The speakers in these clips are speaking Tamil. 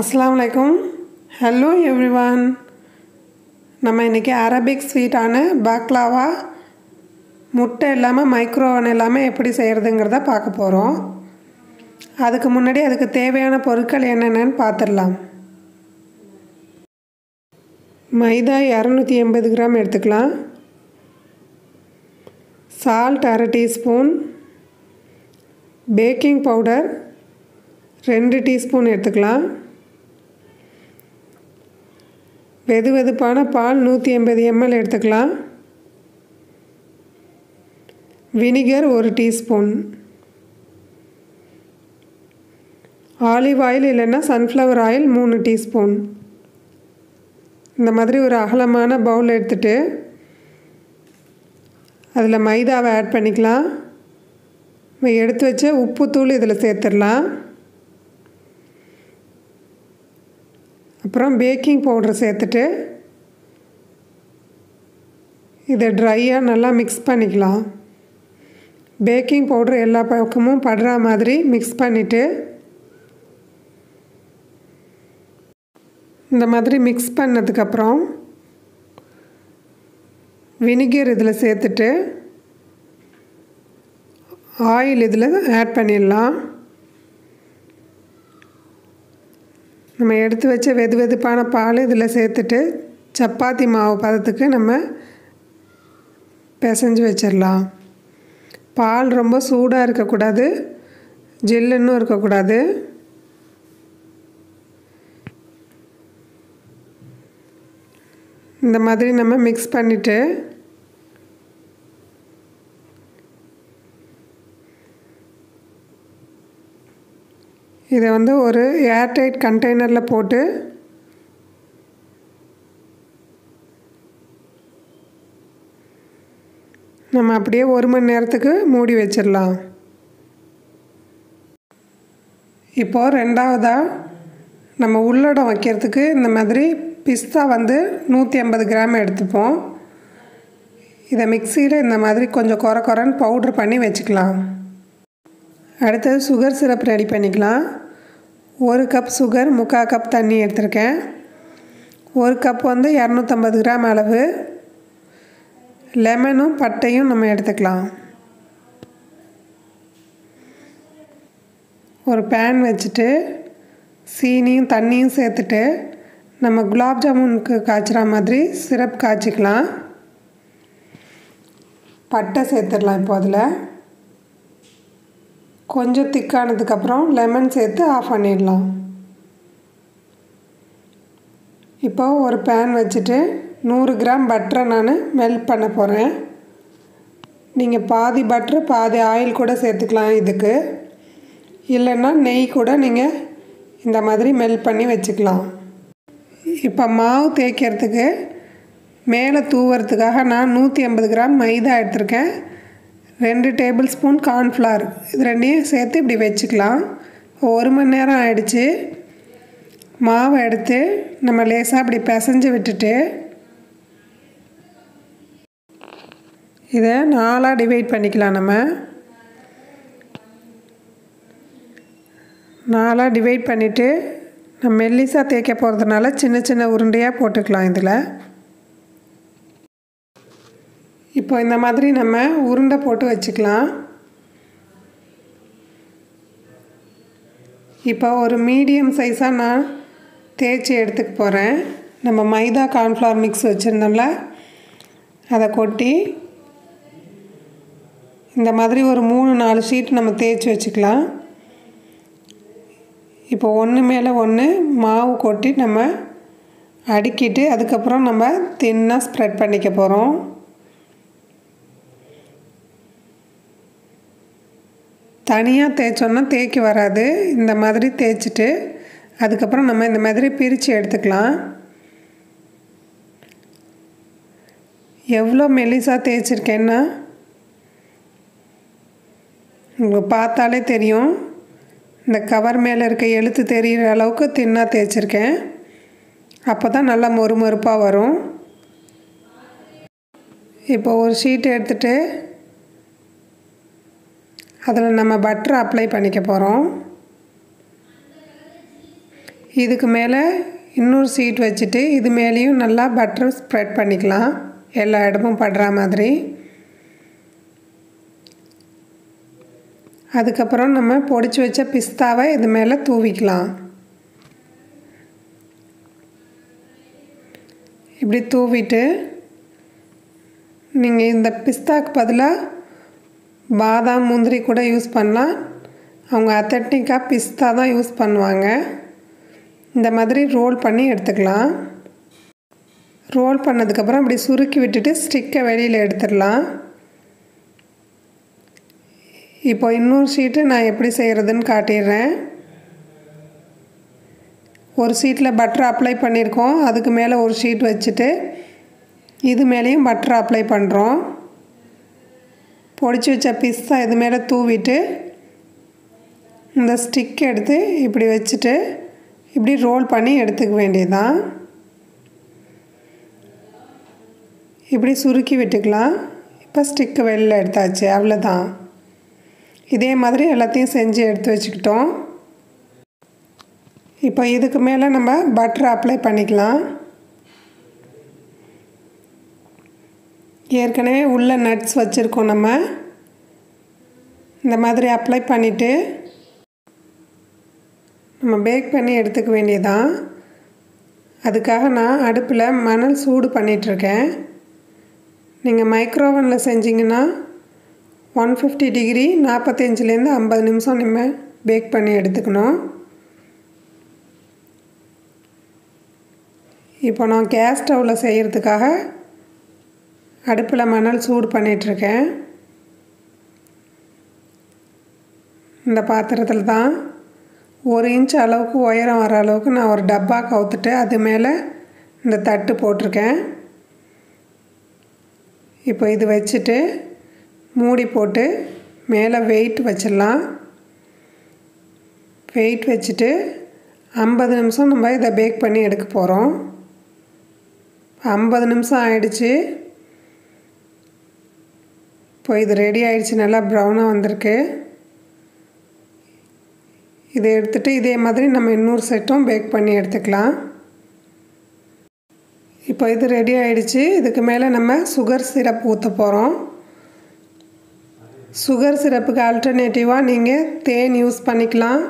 அஸ்ஸலாமு அலைக்கும் ஹலோ எவ்ரிவான் நம்ம இன்றைக்கி அரபிக் ஸ்வீட்டான பாக்லாவா முட்டை இல்லாமல் மைக்ரோவன் இல்லாமல் எப்படி செய்கிறதுங்கிறத பார்க்க போகிறோம் அதுக்கு முன்னாடி அதுக்கு தேவையான பொருட்கள் என்னென்னு பார்த்துடலாம். மைதா இரநூத்தி எண்பது கிராம் எடுத்துக்கலாம். சால்ட் அரை டீஸ்பூன். பேக்கிங் பவுடர் ரெண்டு டீஸ்பூன் எடுத்துக்கலாம். வெது வெதுப்பான பால் நூற்றி எண்பது எம்எல் எடுத்துக்கலாம். வினிகர் ஒரு டீஸ்பூன். ஆலிவ் ஆயில் இல்லைன்னா சன்ஃப்ளவர் ஆயில் மூணு டீஸ்பூன். இந்த மாதிரி ஒரு அகலமான பவுல் எடுத்துகிட்டு அதில் மைதாவை ஆட் பண்ணிக்கலாம். எடுத்து வச்ச உப்புத்தூள் இதில் சேர்த்துடலாம். அப்புறம் பேக்கிங் பவுடர் சேர்த்துட்டு இதை ட்ரையாக நல்லா மிக்ஸ் பண்ணிக்கலாம். பேக்கிங் பவுடர் எல்லா பக்கமும் படுற மாதிரி மிக்ஸ் பண்ணிவிட்டு இந்த மாதிரி மிக்ஸ் பண்ணதுக்கப்புறம் வினிகர் இதில் சேர்த்துட்டு ஆயில் இதில் ஆட் பண்ணிடலாம். நம்ம எடுத்து வச்ச வெது வெதுப்பான பால் இதில் சேர்த்துட்டு சப்பாத்தி மாவு பதத்துக்கு நம்ம பிசைஞ்சு வச்சிடலாம். பால் ரொம்ப சூடாக இருக்கக்கூடாது. ஜில்லுன்னு இருக்கக்கூடாது. இந்த மாதிரி நம்ம மிக்ஸ் பண்ணிவிட்டு இதை வந்து ஒரு ஏர்டைட் கண்டெய்னரில் போட்டு நம்ம அப்படியே ஒரு மணி நேரத்துக்கு மூடி வச்சிடலாம். இப்போது ரெண்டாவதாக நம்ம உள்ளடம் வைக்கிறதுக்கு இந்த மாதிரி பிஸ்தா வந்து நூற்றி ஐம்பது கிராம் எடுத்துப்போம். இதை மிக்சியில் இந்த மாதிரி கொஞ்சம் குறை குறைன்னு பவுட்ரு பண்ணி வச்சுக்கலாம். அடுத்தது சுகர் சிரப் ரெடி பண்ணிக்கலாம். ஒரு கப் சுகர் முக்கால் கப் தண்ணி எடுத்திருக்கேன். ஒரு கப் வந்து இரநூத்தம்பது கிராம் அளவு. லெமனும் பட்டையும் நம்ம எடுத்துக்கலாம். ஒரு பேன் வச்சுட்டு சீனியும் தண்ணியும் சேர்த்துட்டு நம்ம குலாப் ஜாமுனுக்கு காய்ச்சுற மாதிரி சிரப் காய்ச்சிக்கலாம். பட்டை சேர்த்துடலாம் இப்போ அதில். கொஞ்சம் திக்கானதுக்கப்புறம் லெமன் சேர்த்து ஆஃப் பண்ணிடலாம். இப்போ ஒரு பேன் வச்சுட்டு நூறு கிராம் பட்டரை நான் மெல்ட் பண்ண போகிறேன் நீங்கள் பாதி பட்ரு பாதி ஆயில் கூட சேர்த்துக்கலாம் இதுக்கு. இல்லைன்னா நெய் கூட நீங்கள் இந்த மாதிரி மெல்ட் பண்ணி வச்சுக்கலாம். இப்போ மாவு தேய்க்கிறதுக்கு மேலே தூவுறதுக்காக நான் நூற்றி ஐம்பது கிராம் மைதா எடுத்திருக்கேன். ரெண்டு டேபிள் ஸ்பூன் கார்ன்ஃப்ளவர். இது ரெண்டையும் சேர்த்து இப்படி வச்சுக்கலாம். ஒரு மணி நேரம் ஆயிடுச்சு. மாவை எடுத்து நம்ம லேசாக இப்படி பிசைஞ்சு விட்டுட்டு இதை நாலாக டிவைட் பண்ணிக்கலாம் நம்ம. நாலாக டிவைட் பண்ணிவிட்டு நம்ம மெல்லிசாக தேய்க்க போகிறதுனால சின்ன சின்ன உருண்டையாக போட்டுக்கலாம் இதில். இப்போ இந்த மாதிரி நம்ம உருண்டை போட்டு வச்சுக்கலாம். இப்போ ஒரு மீடியம் சைஸாக நான் தேய்ச்சி எடுத்துக்க போகிறேன் நம்ம மைதா கார்ன்ஃப்ளவர் மிக்ஸ் வச்சுருந்தோம்ல அதை கொட்டி இந்த மாதிரி ஒரு மூணு நாலு ஷீட் நம்ம தேய்ச்சி வச்சுக்கலாம். இப்போ ஒன்று மேலே ஒன்று மாவு கொட்டி நம்ம அடுக்கிட்டு அதுக்கப்புறம் நம்ம தின்னாக ஸ்ப்ரெட் பண்ணிக்க போகிறோம் தனியாக தேய்ச்சோன்னா தேய்க்கு வராது. இந்த மாதிரி தேய்ச்சிட்டு அதுக்கப்புறம் நம்ம இந்த மாதிரி பிரித்து எடுத்துக்கலாம். எவ்வளோ மெலிசாக தேய்ச்சிருக்கேன்னா உங்களுக்கு பார்த்தாலே தெரியும். இந்த கவர் மேலே இருக்க எழுத்து தெரிகிற அளவுக்கு தின்னாக தேய்ச்சிருக்கேன். அப்போ தான் நல்லா மொறு மொறுப்பாக வரும். இப்போ ஒரு ஷீட் எடுத்துகிட்டு அதில் நம்ம பட்டர் அப்ளை பண்ணிக்க போகிறோம். இதுக்கு மேலே இன்னொரு சீட் வச்சுட்டு இது மேலேயும் நல்லா பட்டர் ஸ்ப்ரெட் பண்ணிக்கலாம். எல்லா இடமும் படுற மாதிரி. அதுக்கப்புறம் நம்ம பொடிச்சு வச்ச பிஸ்தாவை இது மேலே தூவிக்கலாம். இப்படி தூவிட்டு நீங்கள் இந்த பிஸ்தாக்கு பதிலாக பாதாம் முந்திரி கூட யூஸ் பண்ணலாம். அவங்க அத்தட்டிக்காக பிஸ்தா தான் யூஸ் பண்ணுவாங்க. இந்த மாதிரி ரோல் பண்ணி எடுத்துக்கலாம். ரோல் பண்ணதுக்கப்புறம் அப்படி சுருக்கி விட்டுட்டு ஸ்டிக்கை வெளியில் எடுத்துடலாம். இப்போ இன்னொரு ஷீட்டு நான் எப்படி செய்கிறதுன்னு காட்டிடுறேன். ஒரு ஷீட்டில் பட்டர் அப்ளை பண்ணியிருக்கோம். அதுக்கு மேலே ஒரு ஷீட் வச்சுட்டு இது மேலேயும் பட்டர் அப்ளை பண்ணுறோம் பொடிச்சு வச்ச பிஸ்ஸா இது மேலே தூவிட்டு இந்த ஸ்டிக் எடுத்து இப்படி வச்சுட்டு இப்படி ரோல் பண்ணி எடுத்துக்க வேண்டியதுதான். இப்படி சுருக்கி விட்டுக்கலாம். இப்போ ஸ்டிக்கு வெளில எடுத்தாச்சு அவ்வளோதான் இதே மாதிரி எல்லாத்தையும் செஞ்சு எடுத்து வச்சுக்கிட்டோம். இப்போ இதுக்கு மேலே நம்ம பட்டர் அப்ளை பண்ணிக்கலாம். ஏற்கனவே உள்ள நட்ஸ் வச்சுருக்கோம் நம்ம. இந்த மாதிரி அப்ளை பண்ணிவிட்டு நம்ம பேக் பண்ணி எடுத்துக்க வேண்டியதான் அதுக்காக நான் அடுப்பில் மணல் சூடு பண்ணிகிட்ருக்கேன் நீங்கள் மைக்ரோவனில் செஞ்சிங்கன்னா ஒன் ஃபிஃப்டி டிகிரி நாற்பத்தஞ்சிலேருந்து ஐம்பது நிமிஷம் நம்ம பேக் பண்ணி எடுத்துக்கணும். இப்போ நான் கேஸ் ஸ்டவ்வில் செய்கிறதுக்காக அடுப்பில் மணல் சூடு பண்ணிகிட்ருக்கேன் இந்த பாத்திரத்தில் தான் ஒரு இன்ச் அளவுக்கு உயரம் வர அளவுக்கு நான் ஒரு டப்பா கவுத்துட்டு அது மேலே இந்த தட்டு போட்டிருக்கேன். இப்போ இது வச்சுட்டு மூடி போட்டு மேலே வெயிட் வச்சிடலாம். வெயிட் வச்சுட்டு ஐம்பது நிமிஷம் நம்ம இதை பேக் பண்ணி எடுக்க போகிறோம் ஐம்பது நிமிஷம் ஆயிடுச்சு. இப்போ இது ரெடி ஆயிடுச்சு நல்லா ப்ரௌனாக வந்திருக்கு. இதை எடுத்துகிட்டு இதே மாதிரி நம்ம இன்னொரு செட்டும் பேக் பண்ணி எடுத்துக்கலாம். இப்போ இது ரெடி ஆயிடுச்சு இதுக்கு மேலே நம்ம சுகர் சிரப் ஊற்ற போகிறோம் சுகர் சிரப்புக்கு ஆல்டர்னேட்டிவாக நீங்கள் தேன் யூஸ் பண்ணிக்கலாம்.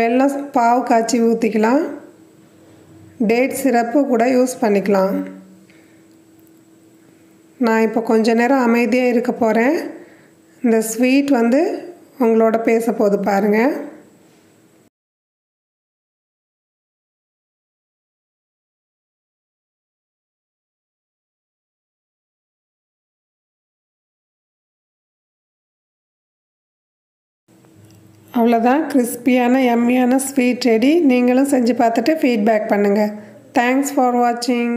வெள்ளம் பாவு காய்ச்சி ஊற்றிக்கலாம் டேட் சிரப்பு கூட யூஸ் பண்ணிக்கலாம். நான் இப்போ கொஞ்ச நேரம் அமைதியாக இருக்க போகிறேன் இந்த ஸ்வீட் வந்து உங்களோட பேச போது பாருங்கள் அவ்வளோதான் கிறிஸ்பியான எம்மியான ஸ்வீட் ரெடி. நீங்களும் செஞ்சு பார்த்துட்டு ஃபீட்பேக் பண்ணுங்கள் தேங்க்ஸ் ஃபார் வாட்சிங்